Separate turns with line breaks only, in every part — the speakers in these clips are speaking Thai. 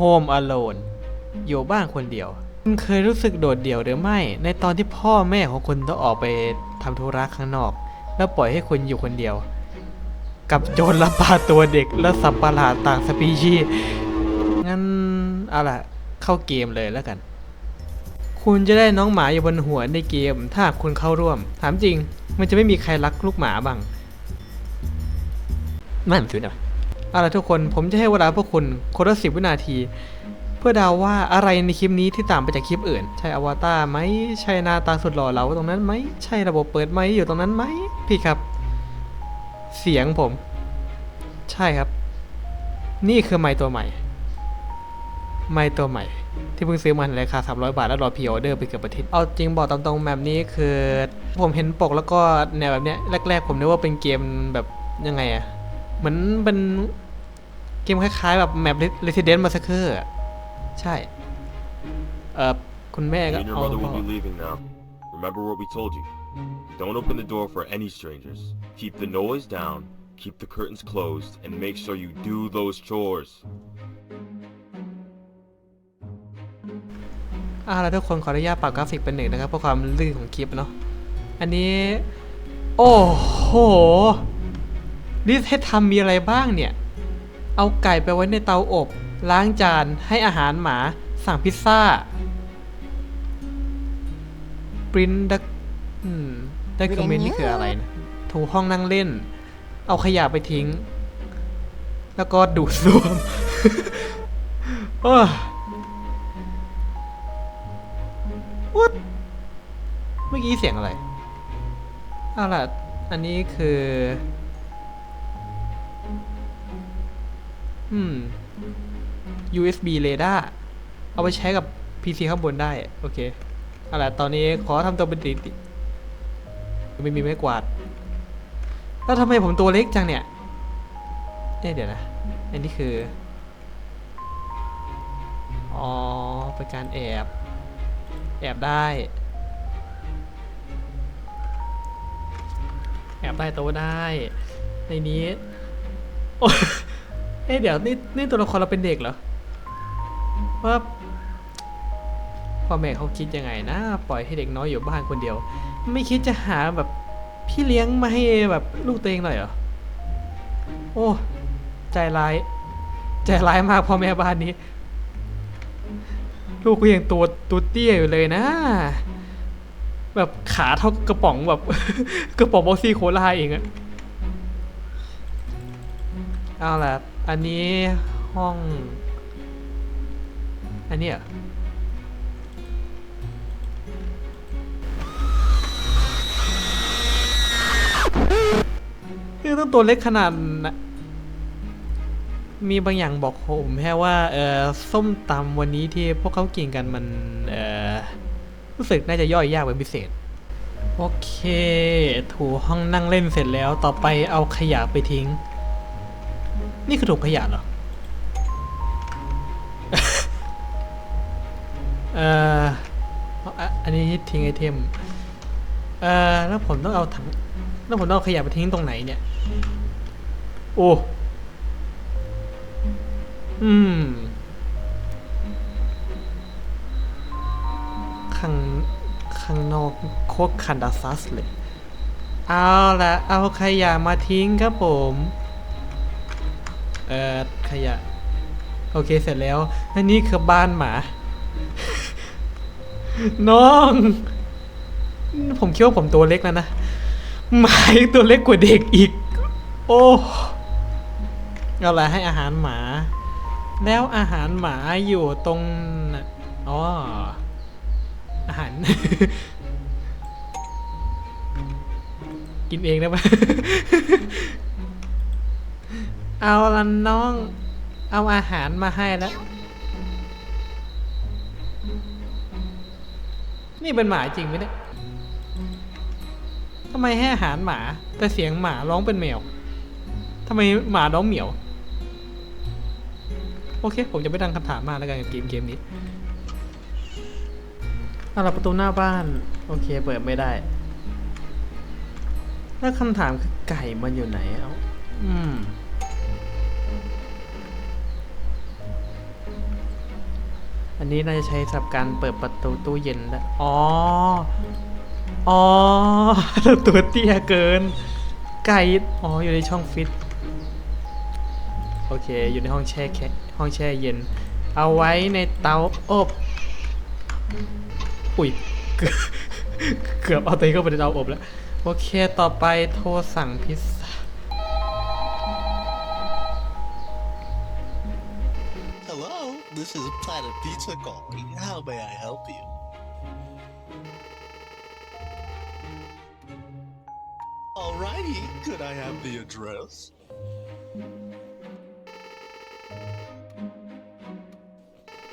Home Alone อยู่บ้านคนเดียว คุณเคยรู้สึกโดดเดี่ยวหรือไม่ ในตอนที่พ่อแม่ของคุณต้องออกไปทำธุระข้างนอก แล้วปล่อยให้คุณอยู่คนเดียว กับโจรลักพาตัวเด็กและสัตว์ประหลาดต่างสปีชีส์งั้นเอาล่ะ เข้าเกมเลยแล้วกัน คุณจะได้น้องหมาอยู่บนหัวในเกม ถ้าคุณเข้าร่วม ถามจริง มันจะไม่มีใครรักลูกหมาบ้างนั่นสินะ เอาล่ะทุกคนผมจะให้เวลาพวกคุณคนละสิบวินาที เพื่อเดาว่าอะไรในคลิปนี้ที่ต่างไปจากคลิปอื่น ใช่อวตารไหมใช่หน้าตาสุดหล่อเหลาตรงนั้นไหมใช่ระบบเปิดไหมอยู่ตรงนั้นไหมพี่ครับ เสียงผม ใช่ครับ นี่คือไมค์ตัวใหม่ ไมค์ตัวใหม่ ที่เพิ่งซื้อมาในราคา300 บาท แล้วรอพีออเดอร์ไปเกือบอาทิตย์เอาจริงบอกตามตรงแบบนี้คือ ผมเห็นปกแล้วก็แนวแบบเนี้ยแรก ๆ ผมนึกว่าเป็นเกมแบบยังไงอะ เหมือนเป็นเกมคล้ายๆ แบบแมป Resident Massacre อะใช่ เออคุณแม่ก็
You and your
เอา
mother will be leaving now. Remember what we told you. Don't open the door for any strangers. Keep the noise down, keep the curtains closed, and make sure you do those chores.
อ่าแล้วทุกคนขออนุญาตปรับกราฟิกเป็นหนึ่งนะครับ เพื่อความลื่นของคลิปเนาะอันนี้ โอ้โห นี่ให้ทำมีอะไรบ้างเนี่ย เอาไก่ไปไว้ในเตาอบ ล้างจานให้อาหารหมา สั่งพิซซ่า ปรินดักอืมดักคอมเมนต์นี่คืออะไรนะ ถูห้องนั่งเล่น เอาขยะไปทิ้ง แล้วก็ดูดซ่วมโอ้ย What เมื่อกี้เสียงอะไรอาล่ะ อันนี้คือ อืม USB radar เอาไปใช้กับ PC ข้างบนได้ โอเคเอาล่ะตอนนี้ขอทำตัวเป็นติติไม่มีไม้กวาด แล้วทำไมผมตัวเล็กจังเนี่ยเอ๊ะเดี๋ยวนะ อันนี้คือ อ๋อ เป็นการแอบ แอบได้ แอบได้โต๊ะได้ ในนี้ อ้เอ๊ะเดี๋ยวนี่นี่ตัวละครเราเป็นเด็กเหรอว่าพ่อแม่เขาคิดยังไงนะ ปล่อยให้เด็กน้อยอยู่บ้านคนเดียว ไม่คิดจะหาแบบพี่เลี้ยงมาให้แบบลูกตัวเองหน่อยเหรอโอ้ใจร้ายใจร้ายมากพ่อแม่บ้านนี้ ลูกก็ยังตัวตัวเตี้ยอยู่เลยนะ แบบขาเท่ากระป๋องแบบกระป๋องบอกซี่โคลาเองอะเอาล่ะอันนี้ห้อง อันนี้ยคือต้องตัวเล็กขนาดนะมีบางอย่างบอกผมแค่ว่าเออส้มตำวันนี้ที่พวกเขากินกันมันเออรู้สึกน่าจะย่อยยากเป็นพิเศษ โอเค ถูห้องนั่งเล่นเสร็จแล้วต่อไปเอาขยะไปทิ้ง นี่คือถุงขยะเหรอ เอ่อเอออันนี้ทิ้งไอเทม เอ่อ แล้วผมต้องเอาถัง แล้วผมต้องเอาขยะไปทิ้งตรงไหนเนี่ย โอ้ อืม ข้าง ข้างนอกโคตรคันดาซัสเลย เอาละเอาขยะมาทิ้งครับผม เอ่อขยะ โอเคเสร็จแล้วอันนี้คือบ้านหมา น้อง ผมคิดว่าผมตัวเล็กแล้วนะหมายตัวเล็กกว่าเด็กอีก โอ้เอาละให้อาหารหมา แล้วอาหารหมาอยู่ตรงอ๋ออาหาร กินเองได้ปะ เอาละน้อง เอาอาหารมาให้แล้ว นี่เป็นหมาจริงไหมเนี่ยทำไมให้อาหารหมา แต่เสียงหมาร้องเป็นแมวทำไมหมาร้องเหมียว โอเค ผมจะไม่ตั้งคำถามมากแล้วกันกับเกมเกมนี้เอาละประตูหน้าบ้าน โอเค เปิดไม่ได้ แล้วคำถามคือไก่มันอยู่ไหนเอาอืม อันนี้น่าจะใช้สำหรับการเปิดประตูตู้เย็นแล้วอ๋อ อ๋อตัวเตี้ยเกิน ไก่ อ๋อ อยู่ในช่องฟิต โอเค อยู่ในห้องแช่แค่ห้องแช่เย็น เอาไว้ในเตาอบ อุ้ย เกือบเกือบเอาตัวเองเข้าไปในเตาอบแล้ว โอเค ต่อไปโทรสั่งพิซ
this is Planet Pizza calling. How may I help you? Alrighty, could I have the address?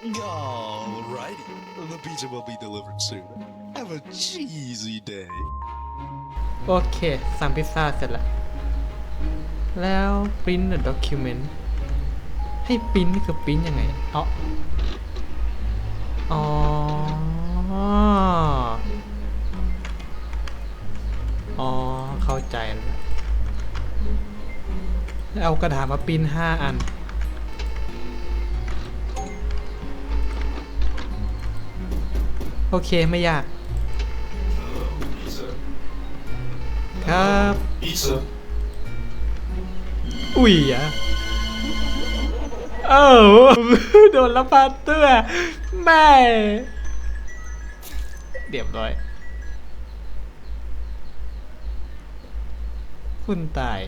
Alrighty, the pizza will be delivered soon. Have a cheesy day.
โอเค สั่งพิซซ่าเสร็จแล้ว แล้ว print the document ให้ปริ้นนี่คือปริ้นยังไงเอาอ๋ออ๋อเข้าใจแล้วแล้วเอากระดาษมาปริ้นห้าอัน โอเคไม่ยาก ครับ
Pizza.
อุ้ยอะ เอ้าโดนละพาเตื้อแม่เรียบร้อย คุณตาย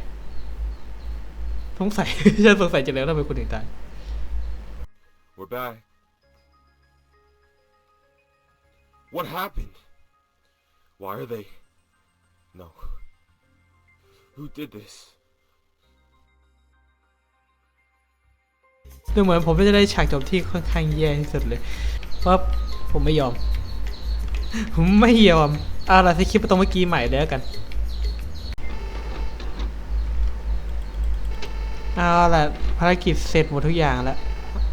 สงสัย ฉันสงสัยจะแล้วทำไมคุณถึงตาย
We're back. What happened? Why are they? No. Who did this?
ดูเหมือนผมจะได้ฉากจบที่ค่อนข้างแย่ที่สุดเลย เพราะผมไม่ยอม ผมไม่ยอมเอาล่ะที่คลิปตรงเมื่อกี้ใหม่เลยแล้วกันเอาล่ะภารกิจเสร็จหมดทุกอย่างแล้ว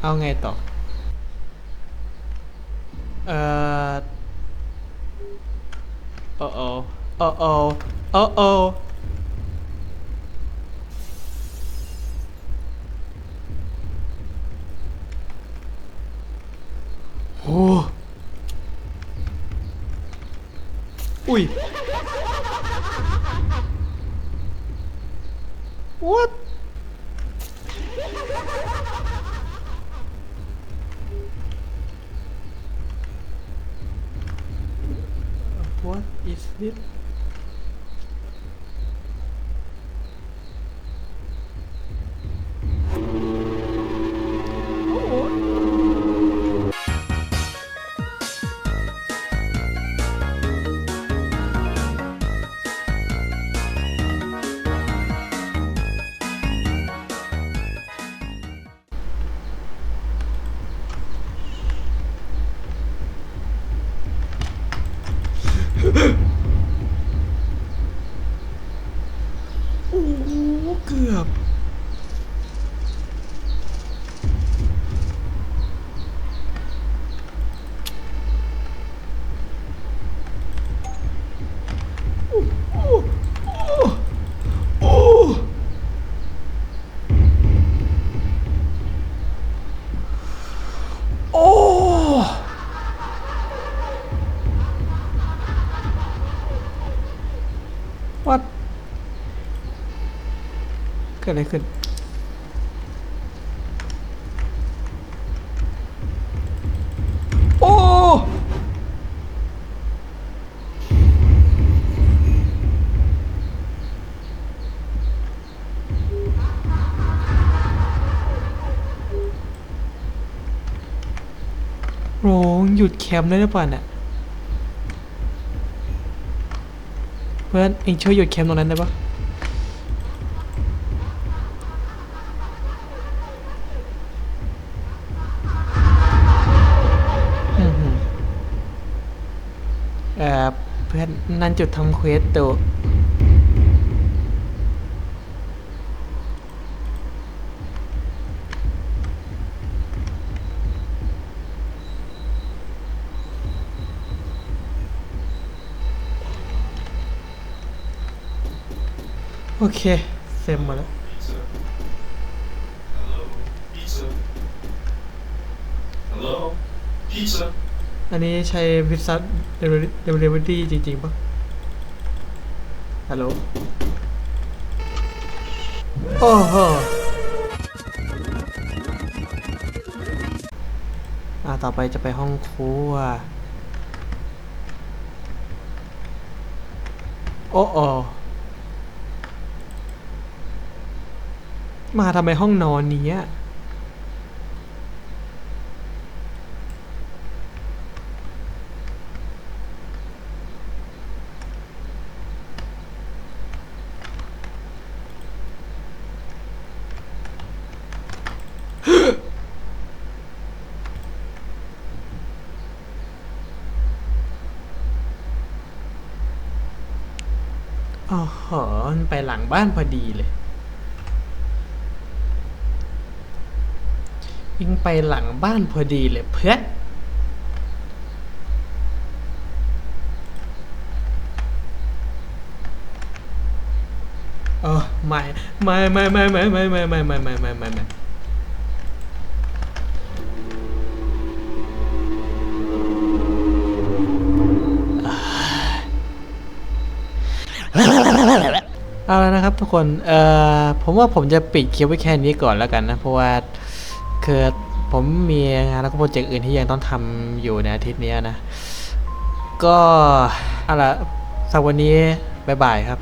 เอาไงต่อ เอ่อโอ้โอ้โอ้โอ้โอ้ what what is this เกือบ กิดอะไรขึ้น โอ้โรงหยุดแคมป์ได้หรือเปล่าเนี่ยเพื่อนเองช่วยหยุดแคมป์ตรงนั้นได้ปะ พื่อนนั่นจุดทำเควสตัวโอเค เสร็จหมดแล้ว
Pizza. Hello, pizza. Hello. pizza.
อันนี้ใช้พิซซ่าเดลิเวอรี่จริง ๆปะฮัลโหล โอ้โหอ่าต่อไปจะไปห้องครัว โอ้โอมาทำไมห้องนอนเนี้ย อ๋อหอมันไปหลังบ้านพอดีเลย วิ่งไปหลังบ้านพอดีเลยเพื่อนเออไม่ไม่ไม่ไม่ไม่ไม่ไม่ไม่ไม่ไม่ไม่ ทุกคน เอ่อ ผมว่าผมจะปิดคลิปไว้แค่นี้ก่อนแล้วกันนะ เพราะว่าคือผมมีงานแล้วก็โปรเจกต์อื่นที่ยังต้องทำอยู่ในอาทิตย์นี้นะ ก็เอาละสำหรับวันนี้ บ๊ายบายครับ